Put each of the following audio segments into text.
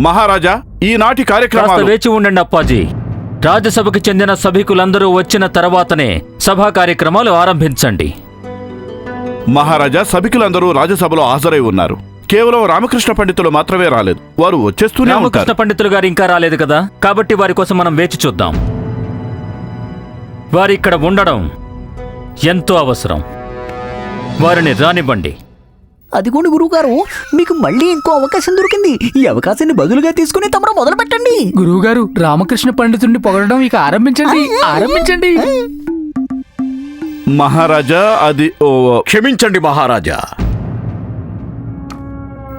మహారాజా ఈనాటి కార్యక్రమాలు వేచి ఉండండి అప్పాజీ. రాజ్యసభకి చెందిన సభికులందరూ వచ్చిన తర్వాతనే సభా కార్యక్రమాలు ఆరంభించండి. మహారాజా సభికులందరూ రాజ్యసభలో హాజరై ఉన్నారు. కేవలం రామకృష్ణ పండితులు మాత్రమే రాలేదు. వారు వచ్చేస్తూనే రామకృష్ణ పండితులు గారు ఇంకా రాలేదు కదా? కాబట్టి వారి కోసం మనం వేచి చూద్దాం. వారి ఇక్కడ ఉండడం ఎంతో అవసరం. వారిని రానివ్వండి. అదిగోండి గురువుగారు మీకు మళ్ళీ ఇంకో అవకాశం దొరికింది. ఈ అవకాశాన్ని బదులుగా తీసుకుని తమరు మొదలు పెట్టండి గురువుగారు రామకృష్ణ పండితుడిని పొగడడం ఇక ఆరంభించండి ఆరంభించండి. మహారాజా అది ఓ క్షమించండి మహారాజా.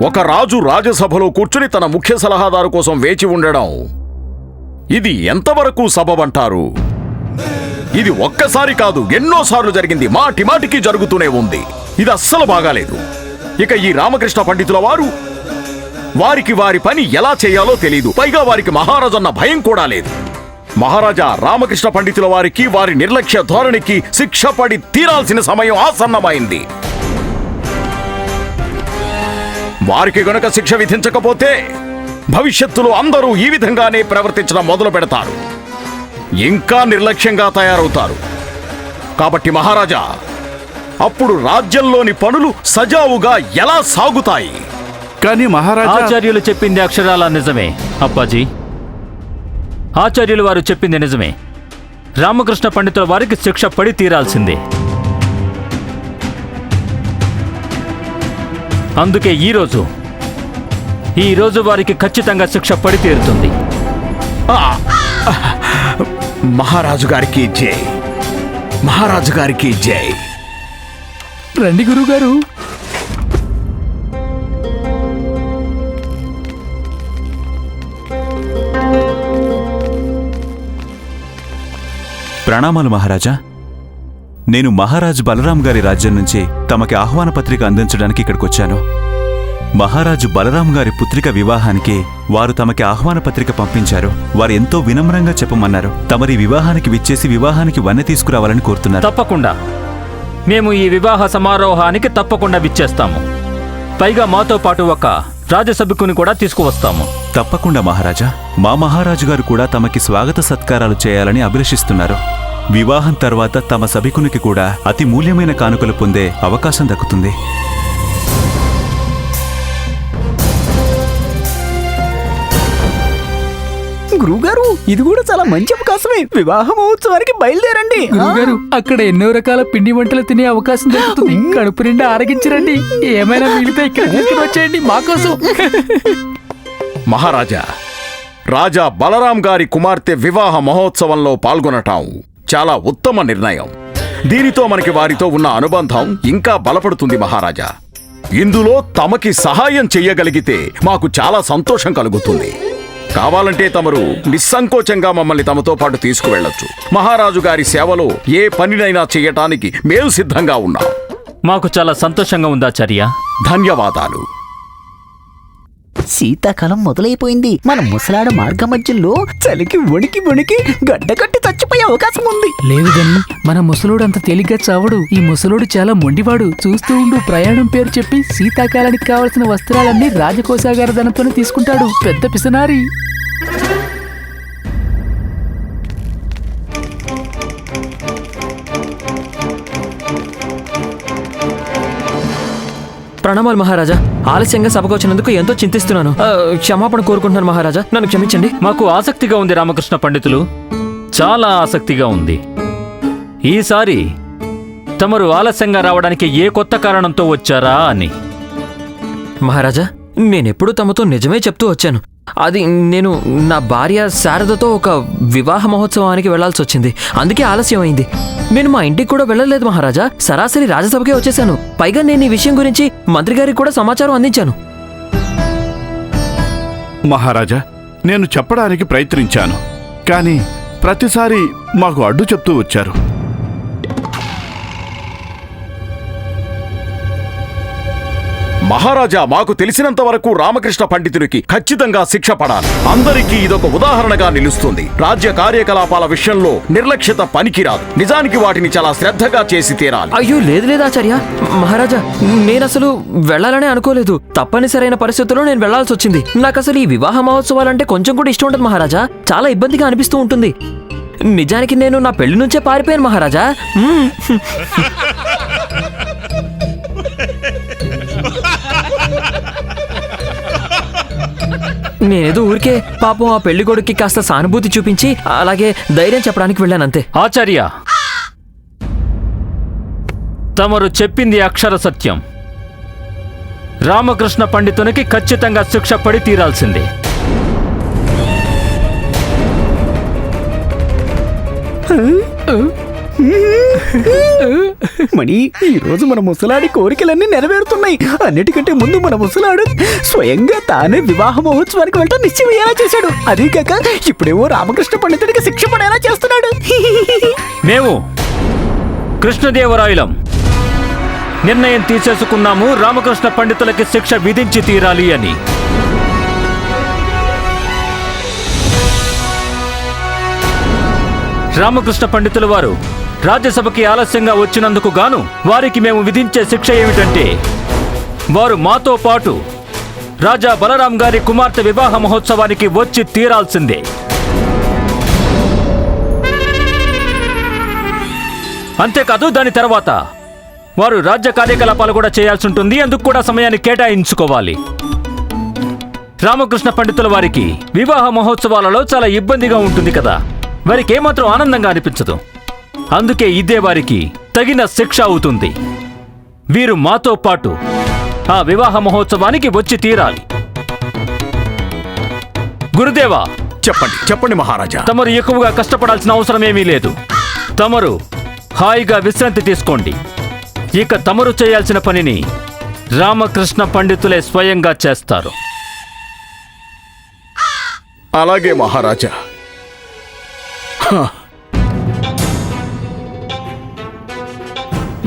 ఒక రాజు రాజసభలో కూర్చుని తన ముఖ్య సలహాదారు కోసం వేచి ఉండడం. ఇది ఎంతవరకు సబబంటారు? ఇది ఒక్కసారి కాదు ఎన్నోసార్లు జరిగింది మాటి మాటికి జరుగుతూనే ఉంది. ఇది అస్సలు బాగాలేదు. ఇక ఈ రామకృష్ణ పండితుల వారు వారికి వారి పని ఎలా చేయాలో తెలియదు పైగా వారికి మహారాజన్న భయం కూడా లేదు. మహారాజా రామకృష్ణ పండితుల వారికి వారి నిర్లక్ష్య ధోరణికి శిక్ష పడి తీరాల్సిన సమయం ఆసన్నమైంది. వారికి గనుక శిక్ష విధించకపోతే భవిష్యత్తులో అందరూ ఈ విధంగానే ప్రవర్తించడం మొదలు పెడతారు. ఇంకా నిర్లక్ష్యంగా తయారవుతారు. కాబట్టి మహారాజా అప్పుడు రాజ్యంలోని పనులు సజావుగా ఎలా సాగుతాయి? కానీ మహారాజా ఆచార్యులు చెప్పింది అక్షరాల నిజమే అప్పాజీ. ఆచార్యులు వారు చెప్పింది నిజమే. రామకృష్ణ పండితుల వారికి శిక్ష పడి తీరాల్సిందే. అందుకే ఈరోజు ఈ రోజు వారికి ఖచ్చితంగా శిక్ష పడి తీరుతుంది. మహారాజు గారికి జై. మహారాజు గారికి జై. రండి గురువుగారు. ప్రణామాలు మహారాజా. నేను మహారాజు బలరాం గారి రాజ్యం నుంచి తమకి ఆహ్వాన పత్రిక అందించడానికి ఇక్కడికొచ్చాను. మహారాజు బలరాం గారి పుత్రిక వివాహానికి వారు తమకి ఆహ్వాన పత్రిక పంపించారు. వారు ఎంతో వినమ్రంగా చెప్పమన్నారు. తమరి వివాహానికి విచ్చేసి వివాహానికి వన్నె తీసుకురావాలని కోరుతున్నారు. తప్పకుండా. మేము ఈ వివాహ సమారోహానికి తప్పకుండా విచ్చేస్తాము. పైగా మాతో పాటు ఒక రాజసభికుని కూడా తీసుకువస్తాము. తప్పకుండా మహారాజా. మా మహారాజు గారు కూడా తమకి స్వాగత సత్కారాలు చేయాలని అభిలషిస్తున్నారు. వివాహం తర్వాత తమ సభికునికి కూడా అతి మూల్యమైన కానుకలు పొందే అవకాశం దక్కుతుంది. గురువుగారు ఇది కూడా చాలా మంచి అవకాశమే. వివాహ మహోత్సవానికి బయలుదేరండి? గురువుగారు అక్కడ ఎన్నో రకాల పిండి వంటలు తినే అవకాశం దొరుకుతుంది. కడుపు నిండా ఆరగించరండి. ఏమైనా మిగిలితే ఇక్కడ తీసుకుని వచ్చేయండి మాకోసం మహారాజా రాజా బలరాం గారి కుమార్తె వివాహ మహోత్సవంలో పాల్గొనటం చాలా ఉత్తమ నిర్ణయం. దీనితో మనకి వారితో ఉన్న అనుబంధం ఇంకా బలపడుతుంది మహారాజా. ఇందులో తమకి సహాయం చెయ్యగలిగితే మాకు చాలా సంతోషం కలుగుతుంది. కావాలంటే తమరు నిస్సంకోచంగా మమ్మల్ని తమతో పాటు తీసుకువెళ్ళొచ్చు. మహారాజు గారి సేవలో ఏ పనినైనా చెయ్యటానికి మేము సిద్ధంగా ఉన్నాం. మాకు చాలా సంతోషంగా ఉందాచార్య ధన్యవాదాలు. శీతాకాలం మొదలైపోయింది. మన ముసలాడ మార్గ మధ్యలో చలికి వణికి వణికి గడ్డ కట్టి చచ్చిపోయే అవకాశం ఉంది. లేదు గని మన ముసలోడు అంత తేలిగ్గా చావడు. ఈ ముసలోడు చాలా మొండివాడు. చూస్తూ ఉండు ప్రయాణం పేరు చెప్పి శీతాకాలానికి కావలసిన వస్త్రాలన్నీ రాజకోశాగార ధనంతోనే తీసుకుంటాడు. పెద్ద పిసనారి. ప్రణామాలు మహారాజా. ఆలస్యంగా సభకు వచ్చినందుకు ఎంతో చింతిస్తున్నాను. క్షమాపణ కోరుకుంటున్నాను మహారాజా. నన్ను క్షమించండి. మాకు ఆసక్తిగా ఉంది రామకృష్ణ పండితులు. చాలా ఆసక్తిగా ఉంది. ఈసారి తమరు ఆలస్యంగా రావడానికి ఏ కొత్త కారణంతో వచ్చారా అని. మహారాజా నేనెప్పుడు తమతో నిజమే చెప్తూ వచ్చాను. అది నేను నా భార్య శారదతో ఒక వివాహ మహోత్సవానికి వెళ్ళాల్సి వచ్చింది. అందుకే ఆలస్యం అయింది. నేను మా ఇంటికి కూడా వెళ్ళలేదు మహారాజా. సరాసరి రాజసభకే వచ్చేసాను పైగా నేను ఈ విషయం గురించి మంత్రి గారికి కూడా సమాచారం అందించాను. మహారాజా నేను చెప్పడానికి ప్రయత్నించాను. కానీ ప్రతిసారి మాకు అడ్డు చెప్తూ వచ్చారు. మహారాజా మాకు తెలిసినంత వరకు రామకృష్ణ పండితుడికి ఖచ్చితంగా శిక్ష పడాలి. అందరికీ ఇదొక ఉదాహరణగా నిలుస్తుంది. రాజ్య కార్యకలాపాల విషయంలో నిర్లక్ష్యత పనికిరాదు. నిజానికి వాటిని చాలా శ్రద్ధగా చేసి తీరాలి. అయ్యో లేదు లేదాచార్య మహారాజా నేను అసలు వెళ్ళాలనే అనుకోలేదు. తప్పనిసరైన పరిస్థితుల్లో నేను వెళ్ళాల్సి వచ్చింది నాకు అసలు ఈ వివాహ మహోత్సవాలంటే కొంచెం కూడా ఇష్టం ఉండదు మహారాజా. చాలా ఇబ్బందిగా అనిపిస్తూ ఉంటుంది. నిజానికి నేను నా పెళ్ళి నుంచే పారిపోయాను మహారాజా. నేనేదో ఊరికే పాపం ఆ పెళ్ళి కొడుక్కి కాస్త సానుభూతి చూపించి అలాగే ధైర్యం చెప్పడానికి వెళ్ళాను అంతే ఆచార్య! తమరు చెప్పింది అక్షర సత్యం. రామకృష్ణ పండితునికి ఖచ్చితంగా శిక్ష పడి తీరాల్సిందే. మణి ఈరోజు మన ముసలాడి కోరికలన్నీ నెరవేరుతున్నాయి. అన్నిటికంటే ముందు మన ముసలాడు స్వయంగా తానే వివాహ మహోత్సవానికి వెళ్ళటం నిశ్చయమయ్యేలా చేశాడు. అదే కాక ఇప్పుడేమో రామకృష్ణ పండితుడికి శిక్ష పడేలా చేస్తున్నాడు. మేము కృష్ణదేవరాయలం. నిర్ణయం తీసేసుకున్నాము రామకృష్ణ పండితులకి శిక్ష విధించి తీరాలి అని. రామకృష్ణ పండితుల వారు రాజ్యసభకి ఆలస్యంగా వచ్చినందుకు గాను వారికి మేము విధించే శిక్ష ఏమిటంటే వారు మాతో పాటు రాజా బలరాం గారి కుమార్తె వివాహ మహోత్సవానికి వచ్చి తీరాల్సిందే. అంతేకాదు దాని తర్వాత వారు రాజ్య కార్యకలాపాలు కూడా చేయాల్సి ఉంటుంది అందుకు కూడా సమయాన్ని కేటాయించుకోవాలి. రామకృష్ణ పండితుల వారికి వివాహ మహోత్సవాలలో చాలా ఇబ్బందిగా ఉంటుంది కదా వారికి ఏమాత్రం ఆనందంగా అనిపించదు. అందుకే ఇదే వారికి తగిన శిక్ష అవుతుంది. వీరు మాతో పాటు ఆ వివాహ మహోత్సవానికి వచ్చి తీరాలి. గురుదేవా! చెప్పండి చెప్పండి మహారాజా. తమరు ఎక్కువగా కష్టపడాల్సిన అవసరం ఏమీ లేదు. తమరు హాయిగా విశ్రాంతి తీసుకోండి. ఇక తమరు చేయాల్సిన పనిని రామకృష్ణ పండితులే స్వయంగా చేస్తారు. అలాగే మహారాజా.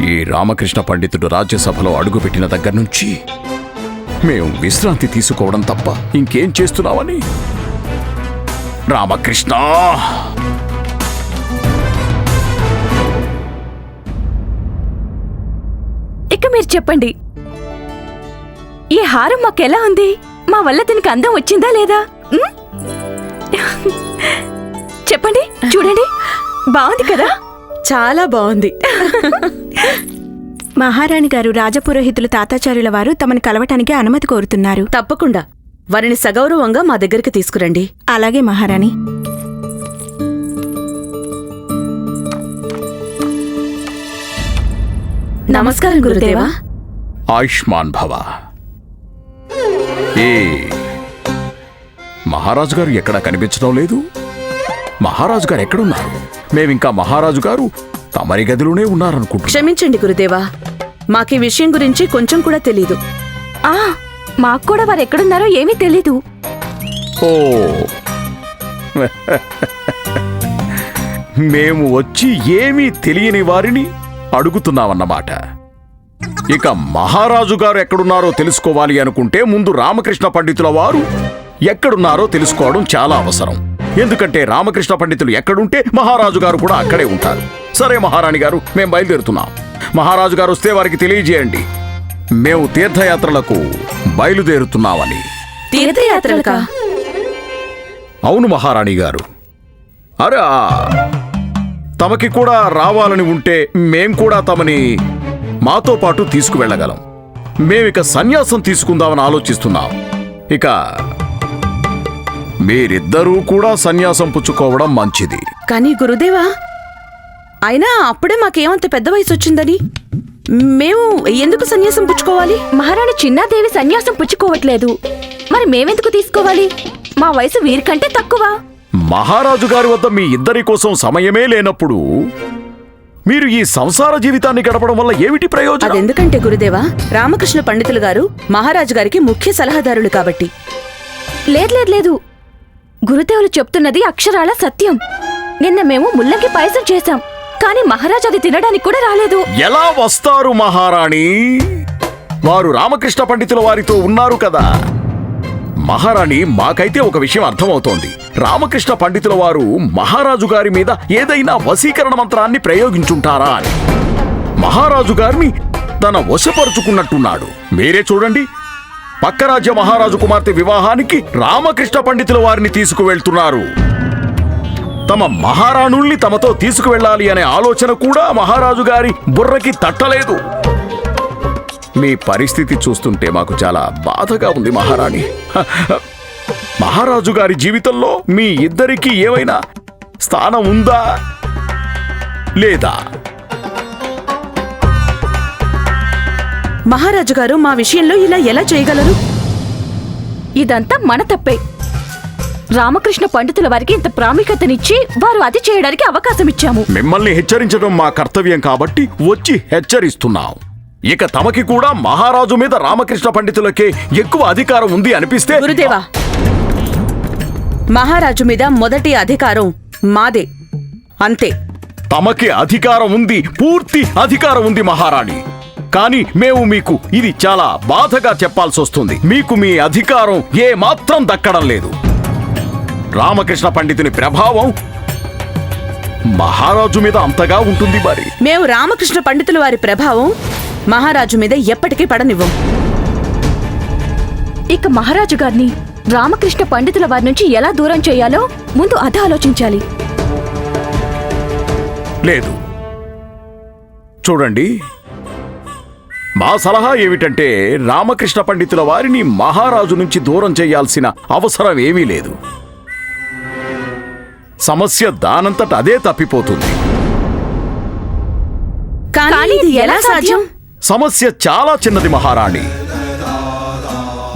ఈ రామకృష్ణ పండితుడు రాజ్యసభలో అడుగుపెట్టిన దగ్గర నుంచి మేము విశ్రాంతి తీసుకోవడం తప్ప ఇంకేం చేస్తున్నామని రామకృష్ణ! ఇక మీరు చెప్పండి. ఈ హారం మాకెలా ఉంది? మా వల్ల దీనికి అందం వచ్చిందా లేదా? చెప్పండి చూడండి. బాగుంది కదా? చాలా బాగుంది. మహారాణి గారు రాజపురోహితులు తాతాచార్యుల వారు తమను కలవటానికి అనుమతి కోరుతున్నారు. తప్పకుండా. వారిని సగౌరవంగా మా దగ్గరికి తీసుకురండి. అలాగే మహారాణి. నమస్కారం గురుదేవా. ఆయుష్మాన్ భవ. ఏ మహారాజు గారు ఎక్కడా కనిపించడం లేదు? మహారాజు గారు ఎక్కడున్నారు? మేమింకా మహారాజు గారు తమరి గదిలోనే ఉన్నారనుకుంటున్నాం. క్షమించండి గురుదేవా. మాకీ విషయం గురించి కొంచెం కూడా తెలీదు. ఆ మాకు కూడా వారు ఎక్కడున్నారో ఏమీ తెలీదు. ఓ. మేము వచ్చి ఏమీ తెలియని వారిని అడుగుతున్నామన్నమాట. ఇక మహారాజు గారు ఎక్కడున్నారో తెలుసుకోవాలి అనుకుంటే ముందు రామకృష్ణ పండితుల వారు ఎక్కడున్నారో తెలుసుకోవడం చాలా అవసరం. ఎందుకంటే రామకృష్ణ పండితులు ఎక్కడుంటే మహారాజు గారు కూడా అక్కడే ఉంటారు. సరే మహారాణి గారు మేము బయలుదేరుతున్నాం. మహారాజు గారు వస్తే వారికి తెలియజేయండి. మేము తీర్థయాత్రలకు బయలుదేరుతున్నామని. తీర్థయాత్రలకా? అవును మహారాణి గారు. అరే తమకి కూడా రావాలని ఉంటే మేం కూడా తమని మాతో పాటు తీసుకువెళ్ళగలం. మేమిక సన్యాసం తీసుకుందామని ఆలోచిస్తున్నాం. ఇక మీరిద్దరూ కూడా సన్యాసం పుచ్చుకోవడం మంచిది. కానీ గురుదేవా అయినా అప్పుడే మాకేమంత పెద్ద వయసు వచ్చిందని మేము ఎందుకు సన్యాసం పుచ్చుకోవాలి? మహారాణి చిన్నాదేవి సన్యాసం పుచ్చుకోవట్లేదు. మరి మేమెందుకు తీసుకోవాలి? మా వయసు వీరికంటే తక్కువ. మహారాజు గారి వద్ద మీ ఇద్దరి కోసం సమయమే లేనప్పుడు మీరు ఈ సంసార జీవితాన్ని గడపడం వల్ల ఏమిటి ప్రయోజనం? అదెందుకంటే గురుదేవా రామకృష్ణ పండితులు గారు మహారాజు గారికి ముఖ్య సలహాదారులు కాబట్టి. లేదు లేదు లేదు. గురుదేవులు చెప్తున్నది అక్షరాల సత్యం. నిన్న మేము ముల్లంగి పాయసం చేశాం కానీ మహారాజ్ అది తినడానికి కూడా రాలేదు. ఎలా వస్తారు మహారాణి? వారు రామకృష్ణ పండితుల వారితో ఉన్నారు కదా. మహారాణి మాకైతే ఒక విషయం అర్థమవుతోంది. రామకృష్ణ పండితుల వారు మహారాజు గారి మీద ఏదైనా వశీకరణ మంత్రాన్ని ప్రయోగించుంటారా అని. మహారాజు గారిని తన వశపరుచుకున్నట్టున్నాడు. మీరే చూడండి. పక్క రాజ్య మహారాజు కుమార్తె వివాహానికి రామకృష్ణ పండితుల వారిని తీసుకువెళ్తున్నారు. తమ మహారాణుల్ని తమతో తీసుకువెళ్ళాలి అనే ఆలోచన కూడా మహారాజు గారి బుర్రకి తట్టలేదు. మీ పరిస్థితి చూస్తుంటే మాకు చాలా బాధగా ఉంది మహారాణి. మహారాజు గారి జీవితంలో మీ ఇద్దరికీ ఏమైనా స్థానం ఉందా? లేదా? మహారాజు గారు మా విషయంలో ఇలా ఎలా చేయగలరు? ఇదంతా మన తప్పే. రామకృష్ణ పండితుల వారికి ఇంత ప్రాముఖ్యతనిచ్చి వారు అది చేయడానికి అవకాశం ఇచ్చాము మిమ్మల్ని హెచ్చరించడం మా కర్తవ్యం కాబట్టి వచ్చి హెచ్చరిస్తున్నాం. ఇక తమకి కూడా మహారాజు మీద రామకృష్ణ పండితులకే ఎక్కువ అధికారం ఉంది అనిపిస్తే గురుదేవా. మహారాజు మీద మొదటి అధికారం మాదే. అంతే. తమకి అధికారం ఉంది పూర్తి అధికారం ఉంది మహారాణి. కానీ మేము మీకు ఇది చాలా బాధగా చెప్పాల్సి వస్తుంది మీకు మీ అధికారం ఏ మాత్రం దక్కడం లేదు. రామకృష్ణ పండితుని ప్రభావం మహారాజు మీద అంతగా ఉంటుంది మరి. మేము రామకృష్ణ పండితుల వారి ప్రభావం మహారాజు మీద ఎప్పటికీ పడనివ్వం. ఇక మహారాజు గారిని రామకృష్ణ పండితుల వారి నుంచి ఎలా దూరం చేయాలో ముందు అదే ఆలోచించాలి. లేదు. చూడండి మా సలహా ఏమిటంటే రామకృష్ణ పండితుల వారిని మహారాజు నుంచి దూరం చేయాల్సిన అవసరం ఏమీ లేదు. సమస్య దానంతట అదే తప్పిపోతుంది. కానీ ఇది ఎలా సాధ్యం? సమస్య చాలా చిన్నది మహారాణి.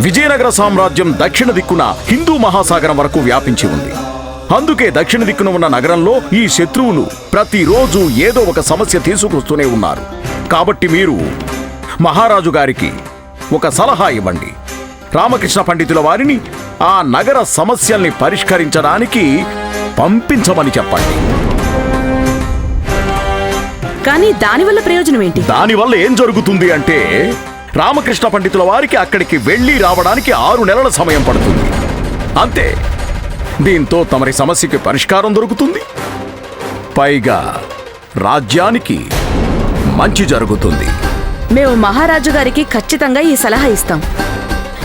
విజయనగర సామ్రాజ్యం దక్షిణ దిక్కున హిందూ మహాసాగరం వరకు వ్యాపించి ఉంది. అందుకే దక్షిణ దిక్కున ఉన్న నగరంలో ఈ శత్రువులు ప్రతిరోజు ఏదో ఒక సమస్య తీసుకొస్తూనే ఉన్నారు. కాబట్టి మీరు మహారాజు గారికి ఒక సలహా ఇవ్వండి. రామకృష్ణ పండితుల వారిని ఆ నగర సమస్యల్ని పరిష్కరించడానికి పంపించమని చెప్పండి. కానీ దానివల్ల ప్రయోజనం ఏంటి? దానివల్ల ఏం జరుగుతుంది అంటే రామకృష్ణ పండితుల వారికి అక్కడికి వెళ్ళి రావడానికి ఆరు నెలల సమయం పడుతుంది. అంతే. దీంతో తమరి సమస్యకి పరిష్కారం దొరుకుతుంది. పైగా రాజ్యానికి మంచి జరుగుతుంది. మేము మహారాజు గారికి ఖచ్చితంగా ఈ సలహా ఇస్తాం.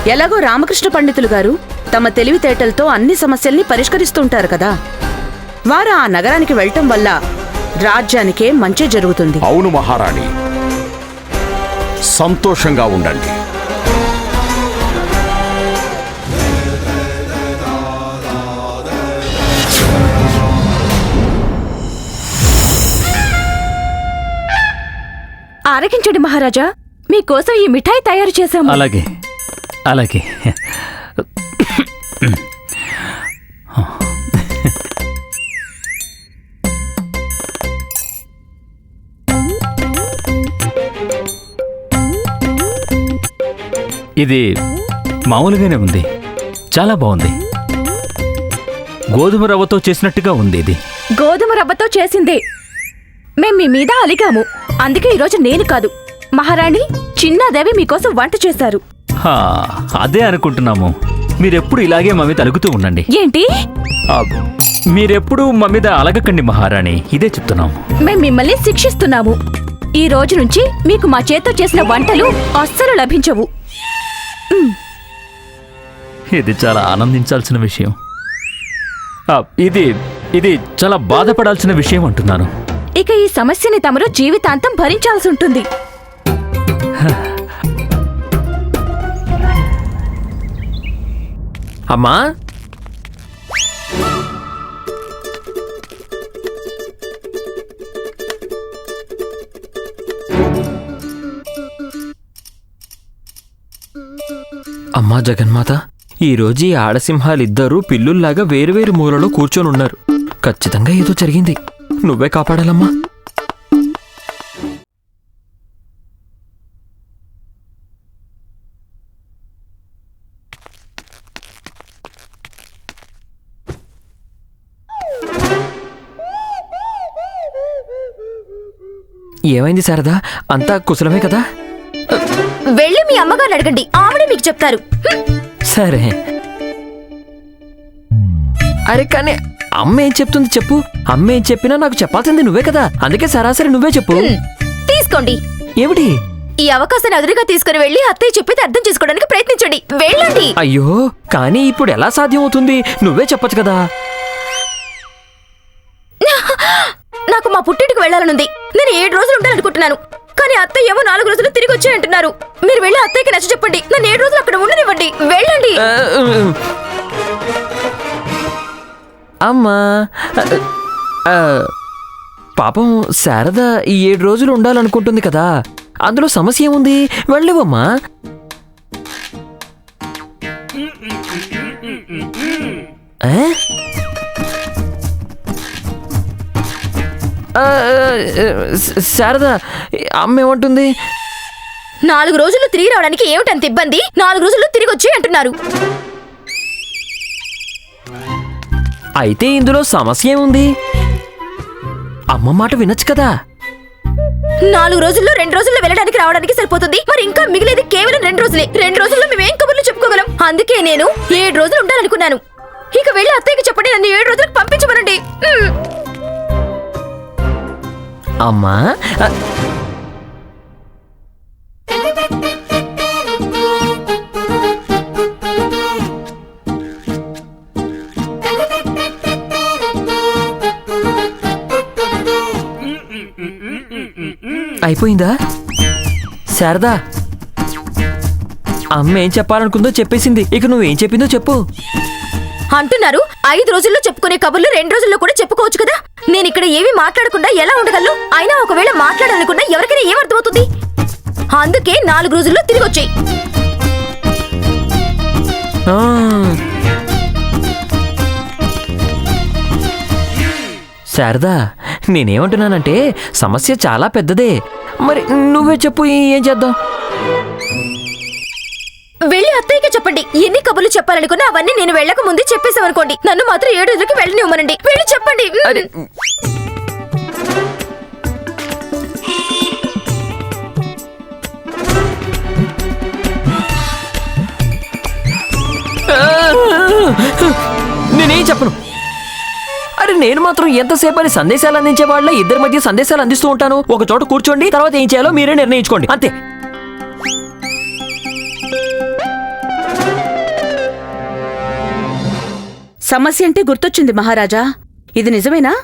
ఎలాగో రామకృష్ణ పండితులు గారు తమ తెలివితేటలతో అన్ని సమస్యల్ని పరిష్కరిస్తుంటారు కదా. వారు ఆ నగరానికి వెళ్ళటం వల్ల రాజ్యానికే మంచి జరుగుతుంది. అవును మహారాణి. సంతోషంగా ఉండండి. ఆరగించండి మహారాజా. మీకోసం ఈ మిఠాయి తయారు చేశాము. అలాగే అలాగే. ఇది మామూలుగానే ఉంది. చాలా బాగుంది. గోధుమ రవ్వతో చేసినట్టుగా ఉంది ఇది. గోధుమ రవ్వతో చేసిందే. మేం మీ మీద అలిగాము. అందుకే ఈరోజు నేను కాదు. మహారాణి చిన్నాదేవి మీకోసం వంట చేశారు. హా, అదే అనుకుంటున్నాము. మీరెప్పుడు ఇలాగే మా మీద అలుగుతూ ఉండండి. ఏంటి? ఆ, మీరెప్పుడు మా మీద అలగకండి మహారాణి. ఇదే చెప్తున్నాం మేం మిమ్మల్ని శిక్షిస్తున్నాము. ఈ రోజు నుంచి మీకు మా చేత్తో చేసిన వంటలు అస్సలు లభించవు. ఇది చాలా ఆనందించాల్సిన విషయం. ఆ, ఇది ఇది చాలా బాధపడాల్సిన విషయం అంటున్నాను. ఇక ఈ సమస్యని తమరు జీవితాంతం భరించాల్సి ఉంటుంది. అమ్మా? అమ్మా జగన్మాత ఈరోజు ఈ ఆడసింహాలిద్దరూ పిల్లుల్లాగా వేరువేరు మూలలో కూర్చొని ఉన్నారు ఖచ్చితంగా ఏదో జరిగింది. నువ్వే కాపాడాలమ్మా. ఏమైంది శారదా? అంతా కుశలమే కదా? వెళ్ళి మీ అమ్మగారిని అడగండి. ఆవిడే మీకు చెప్తారు. సరే. అరే కానీ అమ్మ ఏం చెప్తుంది చెప్పు? అమ్మ ఏం చెప్పినా నాకు చెప్పాల్సింది నువ్వే కదా. అందుకే సరాసరి నువ్వే చెప్పు. తీసుకోండి. ఏమిటి? ఈ అవకాశాన్ని అదురుగా తీసుకుని వెళ్ళి అత్తయ్య చెప్పేది అర్థం చేసుకోవడానికి ప్రయత్నించండి. వెళ్ళండి. అయ్యో కానీ ఇప్పుడు ఎలా సాధ్యం అవుతుంది? నువ్వే చెప్పొచ్చు కదా. నాకు మా పుట్టింటికి వెళ్ళాలనుంది. నేను ఏడు రోజులు ఉండాలనుకుంటున్నాను. కానీ అత్తయ్య ఏమో నాలుగు రోజులు తిరిగి వచ్చి అంటున్నారు మీరు వెళ్ళి అత్తయ్యకి నచ్చ చెప్పండి. నన్ను ఏడు రోజులు అక్కడ ఉండనివ్వండి. వెళ్ళండి. అమ్మా. పాపం శారద ఈ ఏడు రోజులు ఉండాలనుకుంటుంది కదా. అందులో సమస్య ఏముంది? వెళ్ళవమ్మా. శారద అమ్మ ఏమంటుంది నాలుగు రోజులు తిరిగి రావడానికి ఏమిటంత ఇబ్బంది? నాలుగు రోజుల్లో తిరిగి వచ్చి అంటున్నారు. అయితే ఇందులో సమస్య ఏముంది? అమ్మ మాట వినొచ్చు కదా? నాలుగు రోజుల్లో రెండు రోజుల్లో వెళ్ళడానికి రావడానికి సరిపోతుంది. మరి ఇంకా మిగిలేది కేవలం రెండు రోజులే. రెండు రోజుల్లో మేము ఏం కబుర్లు చెప్పుకోగలం? అందుకే నేను ఏడు రోజులు ఉండాలనుకున్నాను. ఇక వెళ్ళి అత్తయ్యకి చెప్పండి. నన్ను ఏడు రోజులకు పంపించమనండి. అమ్మా అయిపోయిందా? శారదా అమ్మ ఏం చెప్పాలనుకుందో చెప్పేసింది. ఇక నువ్వేం చెప్పిందో చెప్పు. అంటున్నారు. ఐదు రోజుల్లో చెప్పుకునే కబుర్లు రెండు రోజుల్లో కూడా చెప్పుకోవచ్చు కదా? నేను ఇక్కడ ఏమీ మాట్లాడకుండా ఎలా ఉండగలను? అయినా ఒకవేళ మాట్లాడాలనుకున్నా ఎవరికైనా ఏమర్థమవుతుంది అందుకే నాలుగు రోజుల్లో తిరిగి వచ్చాయి శారదా నేనేమంటున్నానంటే సమస్య చాలా పెద్దదే. మరి నువ్వే చెప్పు ఏం చేద్దాం? వెళ్ళి అత్తయ్యకి చెప్పండి. ఎన్ని కబుర్లు చెప్పాలనుకున్నా అవన్నీ నేను వెళ్ళక ముందే చెప్పేసామనుకోండి నన్ను మాత్రం ఏడు రోజులకి వెళ్ళనివ్వమనండి వెళ్ళి చెప్పండి. నేనేం చెప్పను? అరే నేను మాత్రం ఎంతసేపు అని సందేశాలు అందించే వాళ్ళ ఇద్దరి మధ్య సందేశాలు అందిస్తూ ఉంటాను. ఒక చోట కూర్చోండి తర్వాత ఏం చేయాలో మీరే నిర్ణయించుకోండి. అంతే. సమస్య అంటే గుర్తొచ్చింది మహారాజా. ఇది నిజమేనా?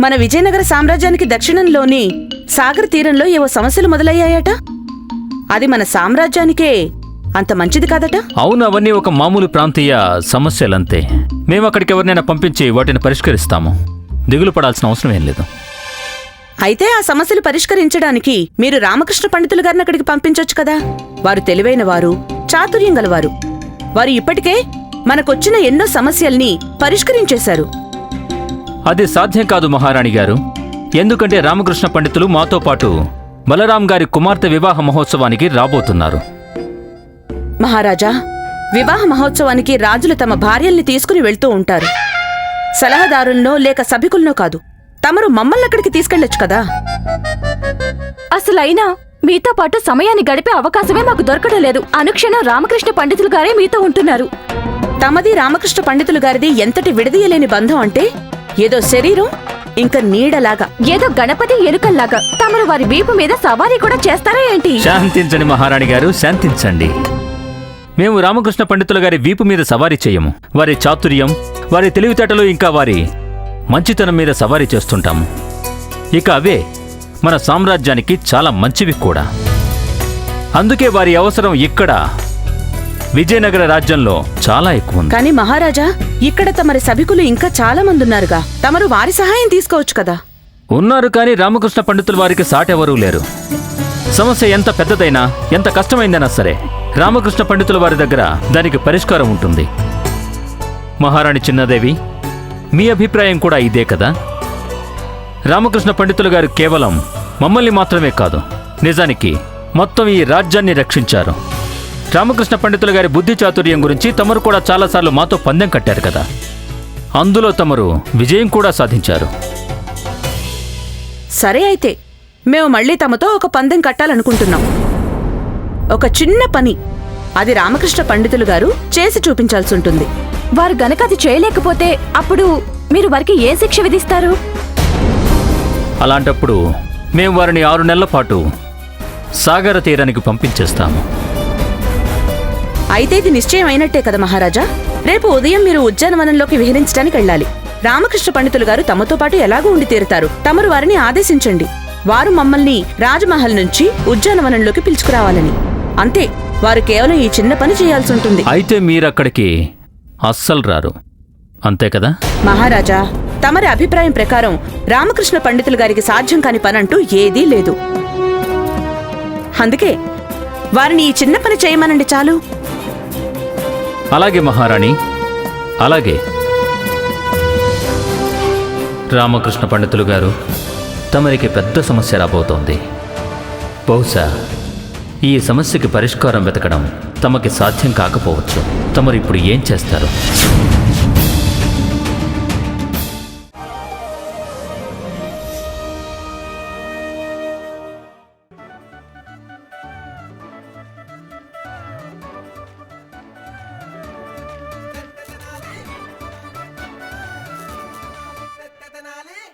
మన విజయనగర సామ్రాజ్యానికి దక్షిణంలోని సాగర్ తీరంలో ఏవో సమస్యలు మొదలయ్యాయట. అది మన సామ్రాజ్యానికే అంత మంచిది కాదట? అవును అవన్నీ ఒక మామూలు ప్రాంతీయ సమస్యలంతే. మేము అక్కడికి ఎవరినైనా పంపించి వాటిని పరిష్కరిస్తాము. దిగులు పడాల్సిన అవసరం ఏం లేదు. అయితే ఆ సమస్యలు పరిష్కరించడానికి మీరు రామకృష్ణ పండితులు గారిని అక్కడికి పంపించొచ్చు కదా? వారు తెలివైన వారు చాతుర్యం గలవారు. వారు ఇప్పటికే మనకొచ్చిన ఎన్నో సమస్యల్ని పరిష్కరించేశారు. అది సాధ్యం కాదు మహారాణి గారు. ఎందుకంటే రామకృష్ణ పండితులు మాతో పాటు బలరాం గారి కుమార్తె వివాహ మహోత్సవానికి రాబోతున్నారు. మహారాజా వివాహ మహోత్సవానికి రాజులు తమ భార్యల్ని తీసుకుని వెళ్తూ ఉంటారు. సలహాదారులనో లేక సభికులనో కాదు తమరు మమ్మల్ని అక్కడికి తీసుకెళ్ళొచ్చు కదా? అసలు అయినా మీతో పాటు సమయాన్ని గడిపే అవకాశమే మాకు దొరకడం లేదు. అనుక్షణం రామకృష్ణ పండితులు గారే మీతో ఉంటున్నారు. తమది రామకృష్ణ పండితులు గారిది ఎంతటి విడదీయలేని బంధం అంటే ఏదో శరీరం ఇంకా నీడలాగా. ఏదో గణపతి ఎలుకల్లాగా. తమరు వారి వీపు మీద సవారీ కూడా చేస్తారా ఏంటి? శాంతించండి మహారాణి గారు శాంతించండి. మేము రామకృష్ణ పండితుల గారి వీపు మీద సవారీ చేయము. వారి చాతుర్యం వారి తెలివితేటలు ఇంకా వారి మంచితనం మీద సవారీ చేస్తుంటాము. ఇక అవే మన సామ్రాజ్యానికి చాలా మంచివి కూడా. అందుకే వారి అవసరం ఇక్కడ విజయనగర రాజ్యంలో చాలా ఎక్కువ ఉంది. కానీ మహారాజా ఇక్కడ తమరి సభికులు ఇంకా చాలా మంది ఉన్నారుగా. తమరు వారి సహాయం తీసుకోవచ్చు కదా? ఉన్నారు కానీ రామకృష్ణ పండితుల వారికి సాటెవరూ లేరు. సమస్య ఎంత పెద్దదైనా ఎంత కష్టమైందైనా సరే రామకృష్ణ పండితుల వారి దగ్గర దానికి పరిష్కారం ఉంటుంది. మహారాణి చిన్నదేవి మీ అభిప్రాయం కూడా ఇదే కదా? రామకృష్ణ పండితులు గారు కేవలం మమ్మల్ని మాత్రమే కాదు నిజానికి మొత్తం ఈ రాజ్యాన్ని రక్షించారు. రామకృష్ణ పండితులు గారి బుద్ధి చాతుర్యం గురించి తమరు కూడా చాలాసార్లు మాతో పందెం కట్టారు కదా? అందులో తమరు విజయం కూడా సాధించారు. సరే అయితే మేము మళ్ళీ తమతో ఒక పందెం కట్టాలనుకుంటున్నాం. ఒక చిన్న పని. అది రామకృష్ణ పండితులు గారు చేసి చూపించాల్సి ఉంటుంది. వారు గనక అది చేయలేకపోతే అప్పుడు మీరు వారికి ఏ శిక్ష విధిస్తారు? అలాంటప్పుడు మేము వారిని ఆరు నెలల పాటు సాగర తీరానికి పంపించేస్తాము. అయితే ఇది నిశ్చయం అయినట్టే కదా మహారాజా. రేపు ఉదయం మీరు ఉద్యానవనంలోకి విహరించడానికి వెళ్ళాలి. రామకృష్ణ పండితులు గారు తమతో పాటు ఎలాగూ ఉండి తీరుతారు. తమరు వారిని ఆదేశించండి. వారు మమ్మల్ని రాజమహల్ నుంచి ఉద్యానవనంలోకి పిలుచుకురావాలని. అంతే వారు కేవలం ఈ చిన్న పని చేయాల్సి ఉంటుంది. అయితే మీరక్కడికి అస్సలు రారు. అంతే కదా? మహారాజా తమరి అభిప్రాయం ప్రకారం రామకృష్ణ పండితులు గారికి సాధ్యం కాని పనంటూ ఏదీ లేదు. అందుకే వారిని ఈ చిన్న పని చేయమనండి చాలు. అలాగే మహారాణి అలాగే. రామకృష్ణ పండితులు గారు తమరికి పెద్ద సమస్య రాబోతోంది. బహుశా ఈ సమస్యకి పరిష్కారం వెతకడం తమకి సాధ్యం కాకపోవచ్చు. తమరు ఇప్పుడు ఏం చేస్తారు?